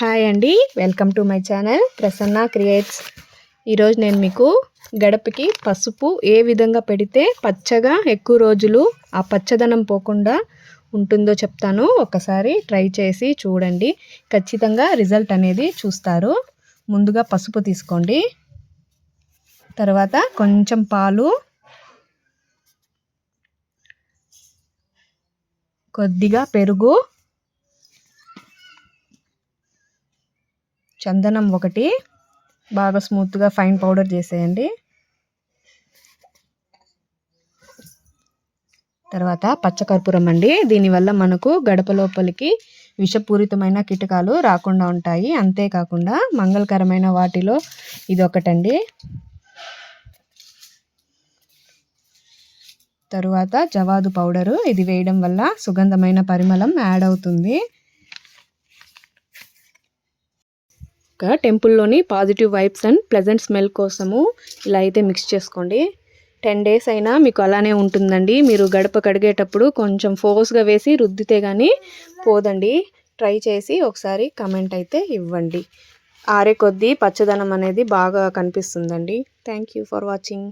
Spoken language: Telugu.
హాయ్ అండి welcome to my channel Prasanna creates. ఈరోజు నేను మీకు గడపకి పసుపు ఏ విధంగా పెడితే పచ్చగా ఎక్కువ రోజులు ఆ పచ్చదనం పోకుండా ఉంటుందో చెప్తాను. ఒకసారి ట్రై చేసి చూడండి ఖచ్చితంగా రిజల్ట్ అనేది చూస్తారు. ముందుగా పసుపు తీసుకోండి. తర్వాత కొంచెం పాలు కొద్దిగా పెరుగు చందనం ఒకటి. బాగా స్మూత్గా ఫైన్ పౌడర్ చేసేయండి. తర్వాత పచ్చకర్పూరం అండి. దీనివల్ల మనకు గడప లోపలికి విషపూరితమైన కీటకాలు రాకుండా ఉంటాయి. అంతేకాకుండా మంగళకరమైన వాటిలో ఇది ఒకటండి తరువాత జవాదు పౌడరు. ఇది వేయడం వల్ల సుగంధమైన పరిమళం యాడ్ అవుతుంది. టెంపుల్లోని positive vibes and pleasant smell కోసము ఇలా అయితే మిక్స్ చేసుకోండి. టెన్ డేస్ అయినా మీకు అలానే ఉంటుందండి. మీరు గడప కడిగేటప్పుడు కొంచెం ఫోర్స్గా వేసి రుద్దితే కానీ పోదండి. ట్రై చేసి ఒకసారి కమెంట్ అయితే ఇవ్వండి. ఆరే కొద్దీ పచ్చదనం అనేది బాగా కనిపిస్తుందండి. Thank you for watching